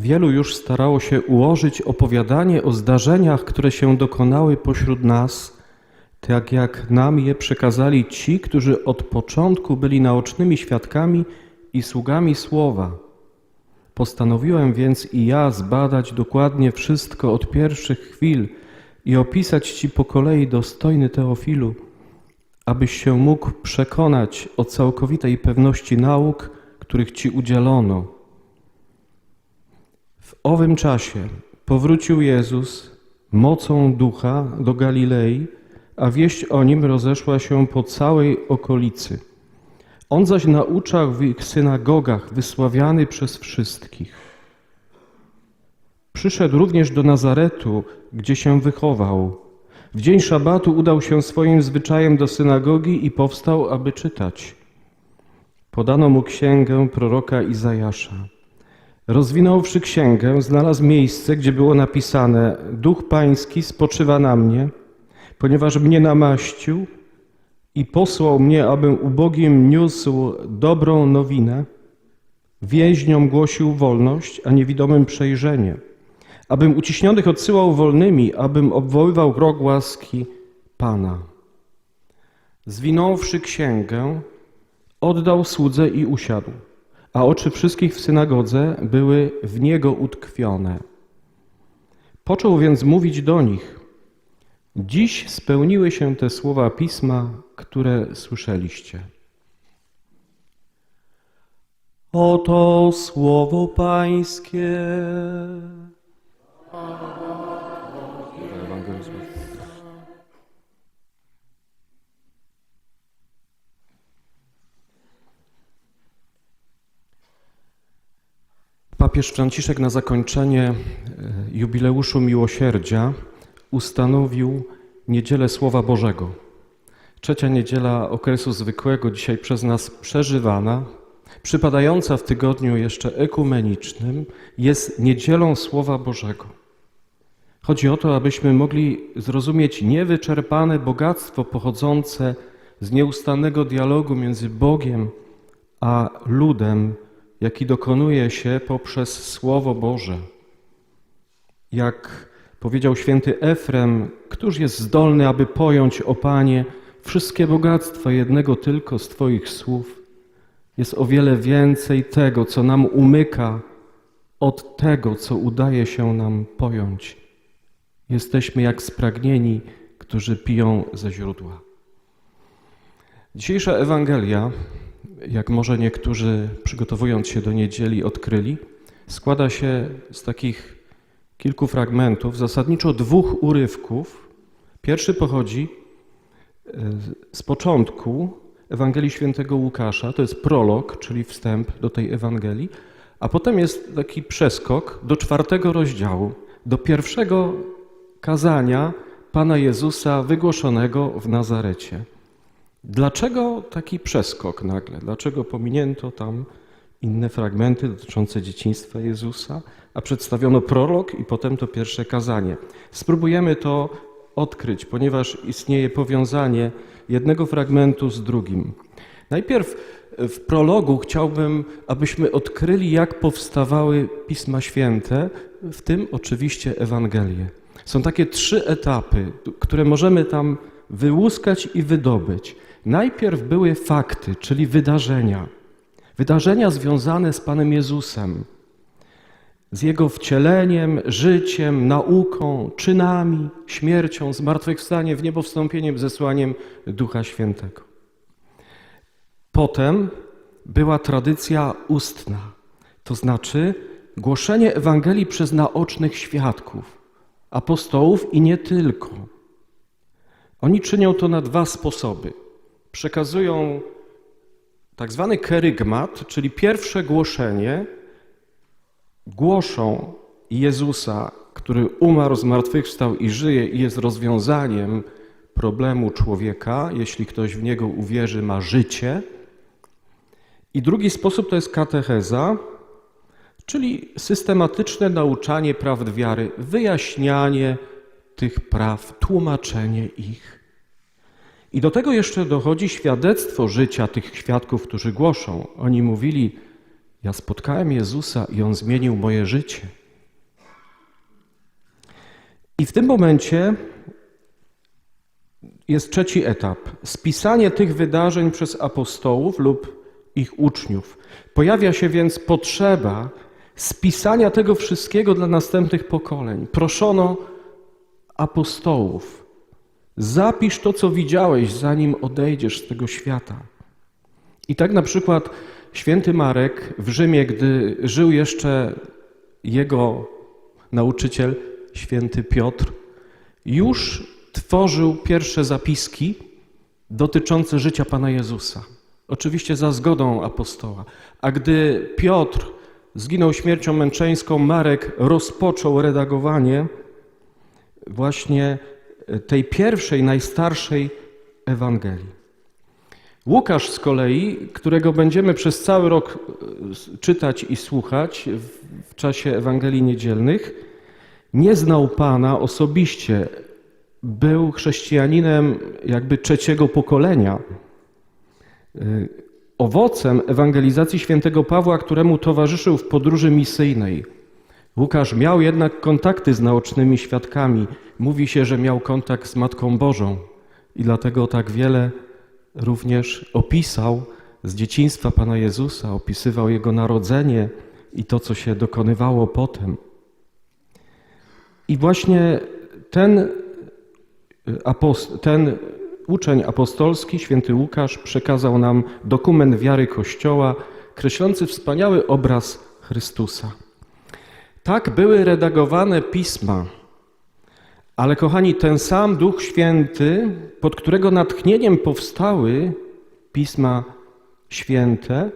Wielu już starało się ułożyć opowiadanie o zdarzeniach, które się dokonały pośród nas, tak jak nam je przekazali ci, którzy od początku byli naocznymi świadkami i sługami słowa. Postanowiłem więc i ja zbadać dokładnie wszystko od pierwszych chwil i opisać Ci po kolei dostojny Teofilu, abyś się mógł przekonać o całkowitej pewności nauk, których Ci udzielono. W owym czasie powrócił Jezus mocą ducha do Galilei, a wieść o nim rozeszła się po całej okolicy. On zaś nauczał w ich synagogach, wysławiany przez wszystkich. Przyszedł również do Nazaretu, gdzie się wychował. W dzień szabatu udał się swoim zwyczajem do synagogi i powstał, aby czytać. Podano mu księgę proroka Izajasza. Rozwinąwszy księgę, znalazł miejsce, gdzie było napisane: Duch Pański spoczywa na mnie, ponieważ mnie namaścił i posłał mnie, abym ubogim niósł dobrą nowinę, więźniom głosił wolność, a niewidomym przejrzenie, abym uciśnionych odsyłał wolnymi, abym obwoływał rok łaski Pana. Zwinąwszy księgę, oddał słudze i usiadł, a oczy wszystkich w synagodze były w niego utkwione. Począł więc mówić do nich: Dziś spełniły się te słowa pisma, które słyszeliście. Oto słowo Pańskie. Papież Franciszek na zakończenie e, jubileuszu miłosierdzia ustanowił niedzielę Słowa Bożego. Trzecia niedziela okresu zwykłego, dzisiaj przez nas przeżywana, przypadająca w tygodniu jeszcze ekumenicznym, jest niedzielą Słowa Bożego. Chodzi o to, abyśmy mogli zrozumieć niewyczerpane bogactwo pochodzące z nieustannego dialogu między Bogiem a ludem, jaki dokonuje się poprzez Słowo Boże. Jak powiedział święty Efrem, któż jest zdolny, aby pojąć, o Panie, wszystkie bogactwa jednego tylko z Twoich słów? Jest o wiele więcej tego, co nam umyka, od tego, co udaje się nam pojąć. Jesteśmy jak spragnieni, którzy piją ze źródła. Dzisiejsza Ewangelia jak może niektórzy przygotowując się do niedzieli odkryli, składa się z takich kilku fragmentów, zasadniczo dwóch urywków. Pierwszy pochodzi e, z początku Ewangelii Świętego Łukasza, to jest prolog, czyli wstęp do tej Ewangelii, a potem jest taki przeskok do czwartego rozdziału, do pierwszego kazania Pana Jezusa wygłoszonego w Nazarecie. Dlaczego taki przeskok nagle? Dlaczego pominięto tam inne fragmenty dotyczące dzieciństwa Jezusa, a przedstawiono prolog i potem to pierwsze kazanie? Spróbujemy to odkryć, ponieważ istnieje powiązanie jednego fragmentu z drugim. Najpierw w prologu chciałbym, abyśmy odkryli, jak powstawały Pisma Święte, w tym oczywiście Ewangelie. Są takie trzy etapy, które możemy tam wyłuskać i wydobyć. Najpierw były fakty, czyli wydarzenia. Wydarzenia związane z Panem Jezusem, z Jego wcieleniem, życiem, nauką, czynami, śmiercią, zmartwychwstaniem, w niebo wstąpieniem, zesłaniem Ducha Świętego. Potem była tradycja ustna, to znaczy głoszenie Ewangelii przez naocznych świadków, apostołów i nie tylko. Oni czynią to na dwa sposoby – przekazują tak zwany kerygmat, czyli pierwsze głoszenie, głoszą Jezusa, który umarł, zmartwychwstał i żyje i jest rozwiązaniem problemu człowieka. Jeśli ktoś w Niego uwierzy, ma życie. I drugi sposób to jest katecheza, czyli systematyczne nauczanie prawd wiary, wyjaśnianie tych praw, tłumaczenie ich. I do tego jeszcze dochodzi świadectwo życia tych świadków, którzy głoszą. Oni mówili, Ja spotkałem Jezusa i On zmienił moje życie. I w tym momencie jest trzeci etap. Spisanie tych wydarzeń przez apostołów lub ich uczniów. Pojawia się więc potrzeba spisania tego wszystkiego dla następnych pokoleń. Proszono apostołów. Zapisz to, co widziałeś, zanim odejdziesz z tego świata. I tak na przykład święty Marek w Rzymie, gdy żył jeszcze jego nauczyciel, święty Piotr, już tworzył pierwsze zapiski dotyczące życia Pana Jezusa. Oczywiście za zgodą apostoła. A gdy Piotr zginął śmiercią męczeńską, Marek rozpoczął redagowanie właśnie tej pierwszej, najstarszej Ewangelii. Łukasz z kolei, którego będziemy przez cały rok e, czytać i słuchać w czasie Ewangelii Niedzielnych, nie znał Pana osobiście. Był chrześcijaninem jakby trzeciego pokolenia. E, Owocem ewangelizacji świętego Pawła, któremu towarzyszył w podróży misyjnej. Łukasz miał jednak kontakty z naocznymi świadkami. Mówi się, że miał kontakt z Matką Bożą i dlatego tak wiele również opisał z dzieciństwa Pana Jezusa, opisywał Jego narodzenie i to, co się dokonywało potem. I właśnie ten, apost- ten uczeń apostolski, święty Łukasz, przekazał nam dokument wiary Kościoła, kreślący wspaniały obraz Chrystusa. Tak były redagowane pisma, ale kochani, ten sam Duch Święty, pod którego natchnieniem powstały pisma święte,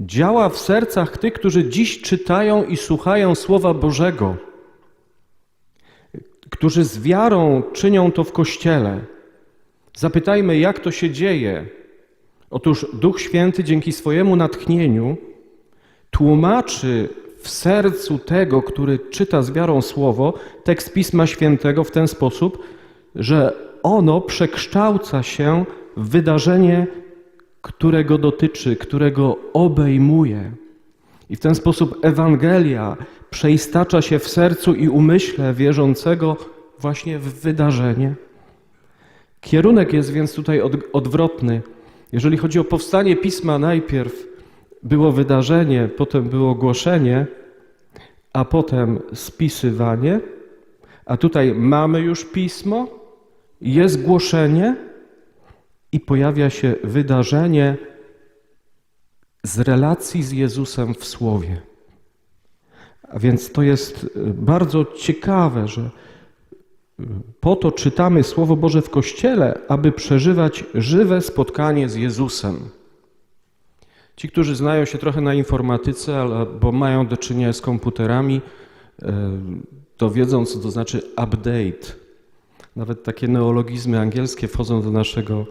działa w sercach tych, którzy dziś czytają i słuchają Słowa Bożego, którzy z wiarą czynią to w Kościele. Zapytajmy, jak to się dzieje. Otóż Duch Święty dzięki swojemu natchnieniu tłumaczy w sercu tego, który czyta z wiarą słowo, tekst Pisma Świętego w ten sposób, że ono przekształca się w wydarzenie, którego dotyczy, którego obejmuje. I w ten sposób Ewangelia przeistacza się w sercu i umyśle wierzącego właśnie w wydarzenie. Kierunek jest więc tutaj od, odwrotny. Jeżeli chodzi o powstanie pisma, najpierw było wydarzenie, potem było głoszenie, a potem spisywanie. A tutaj mamy już pismo, jest głoszenie i pojawia się wydarzenie z relacji z Jezusem w Słowie. A więc to jest bardzo ciekawe, że po to czytamy Słowo Boże w Kościele, aby przeżywać żywe spotkanie z Jezusem. Ci, którzy znają się trochę na informatyce, albo mają do czynienia z komputerami, to wiedzą, co to znaczy update. Nawet takie neologizmy angielskie wchodzą do naszego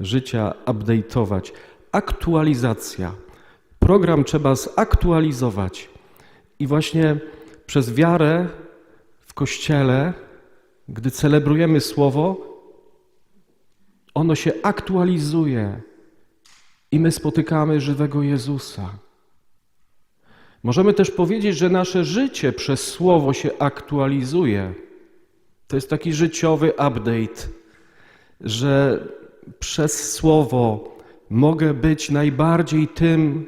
życia update'ować. Aktualizacja. Program trzeba zaktualizować. I właśnie przez wiarę w Kościele, gdy celebrujemy Słowo, ono się aktualizuje i my spotykamy żywego Jezusa. Możemy też powiedzieć, że nasze życie przez Słowo się aktualizuje. To jest taki życiowy update, że przez Słowo mogę być najbardziej tym,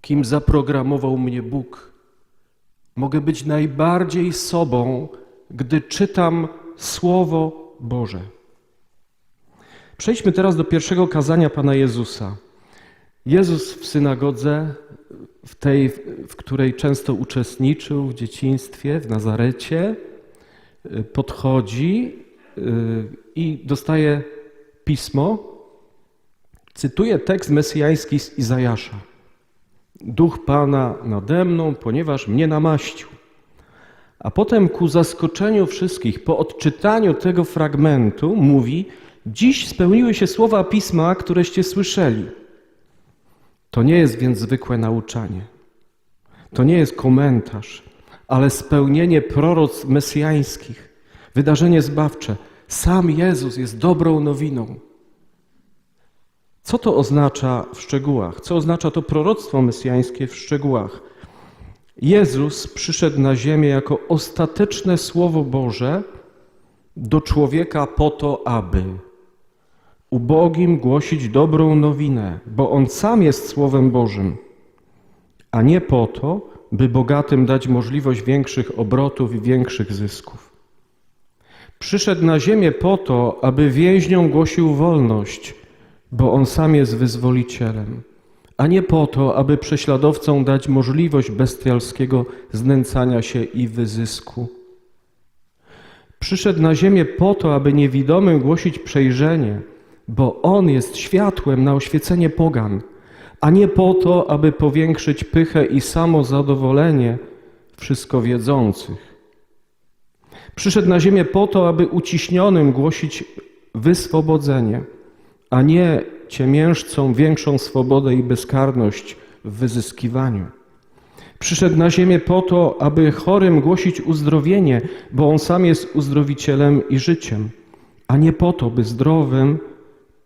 kim zaprogramował mnie Bóg. Mogę być najbardziej sobą, gdy czytam Słowo Boże. Przejdźmy teraz do pierwszego kazania Pana Jezusa. Jezus w synagodze, w tej, w której często uczestniczył w dzieciństwie, w Nazarecie, podchodzi y, i dostaje pismo. Cytuję tekst mesjański z Izajasza. Duch Pana nade mną, ponieważ mnie namaścił. A potem ku zaskoczeniu wszystkich, po odczytaniu tego fragmentu, mówi: Dziś spełniły się słowa pisma, któreście słyszeli. To nie jest więc zwykłe nauczanie. To nie jest komentarz, ale spełnienie proroc mesjańskich, wydarzenie zbawcze. Sam Jezus jest dobrą nowiną. Co to oznacza w szczegółach? Co oznacza to proroctwo mesjańskie w szczegółach? Jezus przyszedł na ziemię jako ostateczne Słowo Boże do człowieka po to, aby ubogim głosić dobrą nowinę, bo On sam jest Słowem Bożym, a nie po to, by bogatym dać możliwość większych obrotów i większych zysków. Przyszedł na ziemię po to, aby więźniom głosił wolność, bo On sam jest wyzwolicielem, a nie po to, aby prześladowcom dać możliwość bestialskiego znęcania się i wyzysku. Przyszedł na ziemię po to, aby niewidomym głosić przejrzenie, bo On jest światłem na oświecenie pogan, a nie po to, aby powiększyć pychę i samozadowolenie wszystko wiedzących. Przyszedł na ziemię po to, aby uciśnionym głosić wyswobodzenie, a nie ciemiężcom większą swobodę i bezkarność w wyzyskiwaniu. Przyszedł na ziemię po to, aby chorym głosić uzdrowienie, bo On sam jest uzdrowicielem i życiem, a nie po to, by zdrowym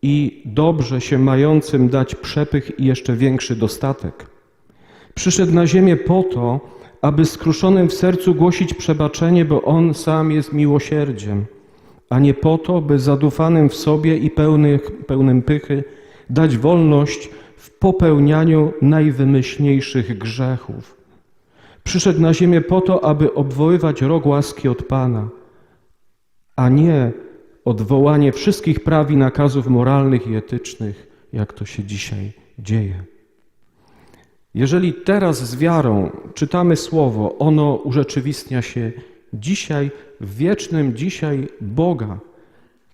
i dobrze się mającym dać przepych i jeszcze większy dostatek. Przyszedł na ziemię po to, aby skruszonym w sercu głosić przebaczenie, bo On sam jest miłosierdziem, a nie po to, by zadufanym w sobie i pełnych, pełnym pychy dać wolność w popełnianiu najwymyślniejszych grzechów. Przyszedł na ziemię po to, aby obwoływać rok łaski od Pana, a nie odwołanie wszystkich praw i nakazów moralnych i etycznych, jak to się dzisiaj dzieje. Jeżeli teraz z wiarą czytamy Słowo, ono urzeczywistnia się dzisiaj w wiecznym dzisiaj Boga,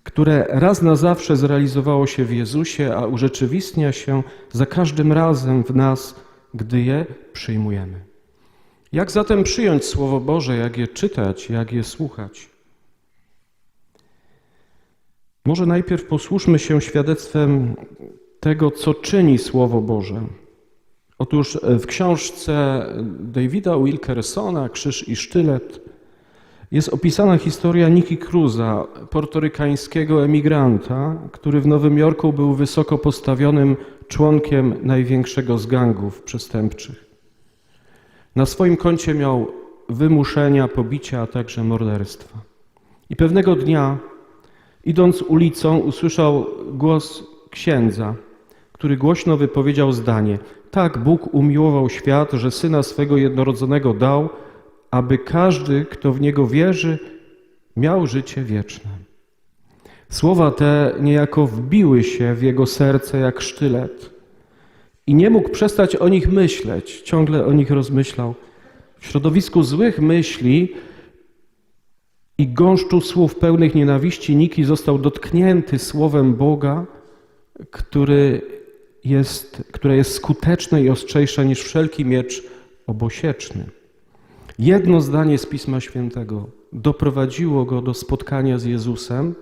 które raz na zawsze zrealizowało się w Jezusie, a urzeczywistnia się za każdym razem w nas, gdy je przyjmujemy. Jak zatem przyjąć Słowo Boże, jak je czytać, jak je słuchać? Może najpierw posłuszmy się świadectwem tego, co czyni Słowo Boże. Otóż w książce Davida Wilkersona Krzyż i Sztylet jest opisana historia Niki Cruza, portorykańskiego emigranta, który w Nowym Jorku był wysoko postawionym członkiem największego z gangów przestępczych. Na swoim koncie miał wymuszenia, pobicia, a także morderstwa. I pewnego dnia, idąc ulicą, usłyszał głos księdza, który głośno wypowiedział zdanie: Tak, Bóg umiłował świat, że syna swego jednorodzonego dał, aby każdy, kto w niego wierzy, miał życie wieczne. Słowa te niejako wbiły się w jego serce jak sztylet i nie mógł przestać o nich myśleć, ciągle o nich rozmyślał. W środowisku złych myśli i gąszczu słów pełnych nienawiści Niki został dotknięty słowem Boga, który jest, które jest skuteczne i ostrzejsze niż wszelki miecz obosieczny. Jedno zdanie z Pisma Świętego doprowadziło go do spotkania z Jezusem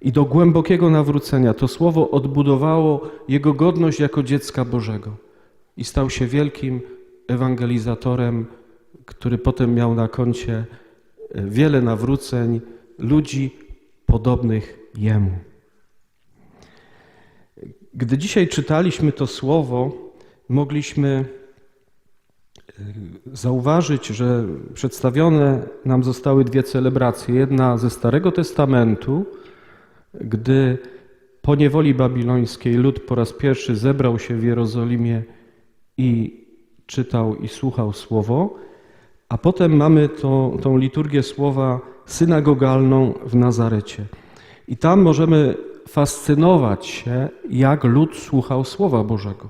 i do głębokiego nawrócenia. To słowo odbudowało jego godność jako dziecka Bożego i stał się wielkim ewangelizatorem, który potem miał na koncie wiele nawróceń ludzi podobnych jemu. Gdy dzisiaj czytaliśmy to słowo, mogliśmy zauważyć, że przedstawione nam zostały dwie celebracje. Jedna ze Starego Testamentu, gdy po niewoli babilońskiej lud po raz pierwszy zebrał się w Jerozolimie i czytał i słuchał słowo, a potem mamy to, tą liturgię słowa synagogalną w Nazarecie. I tam możemy fascynować się, jak lud słuchał Słowa Bożego.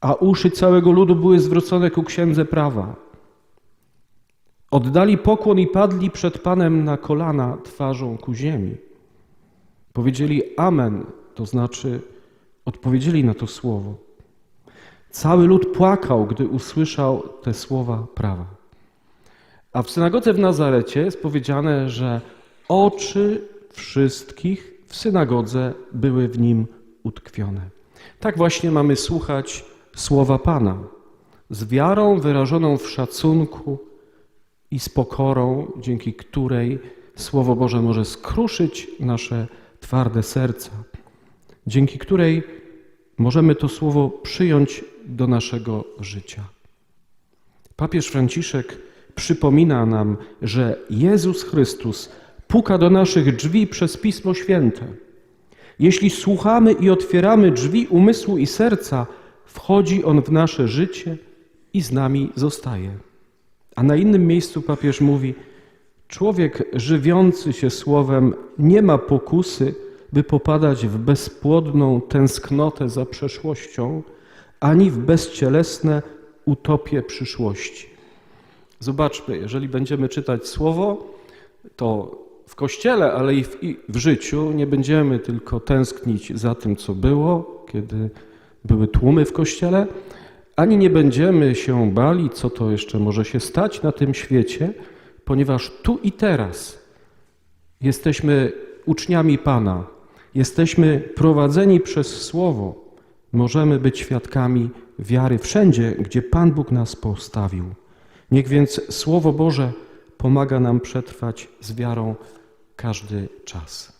A uszy całego ludu były zwrócone ku księdze prawa. Oddali pokłon i padli przed Panem na kolana twarzą ku ziemi. Powiedzieli Amen, to znaczy odpowiedzieli na to słowo. Cały lud płakał, gdy usłyszał te słowa prawa. A w synagodze w Nazarecie jest powiedziane, że oczy wszystkich w synagodze były w nim utkwione. Tak właśnie mamy słuchać słowa Pana, z wiarą wyrażoną w szacunku i z pokorą, dzięki której Słowo Boże może skruszyć nasze twarde serca. dzięki której możemy to słowo przyjąć do naszego życia. Papież Franciszek przypomina nam, że Jezus Chrystus puka do naszych drzwi przez Pismo Święte. Jeśli słuchamy i otwieramy drzwi umysłu i serca, wchodzi On w nasze życie i z nami zostaje. A na innym miejscu papież mówi: Człowiek żywiący się słowem nie ma pokusy, by popadać w bezpłodną tęsknotę za przeszłością, ani w bezcielesne utopie przyszłości. Zobaczmy, jeżeli będziemy czytać słowo, to w kościele, ale i w, i w życiu nie będziemy tylko tęsknić za tym, co było, kiedy były tłumy w kościele, ani nie będziemy się bali, co to jeszcze może się stać na tym świecie, ponieważ tu i teraz jesteśmy uczniami Pana, jesteśmy prowadzeni przez Słowo, możemy być świadkami wiary wszędzie, gdzie Pan Bóg nas postawił. Niech więc Słowo Boże pomaga nam przetrwać z wiarą każdy czas.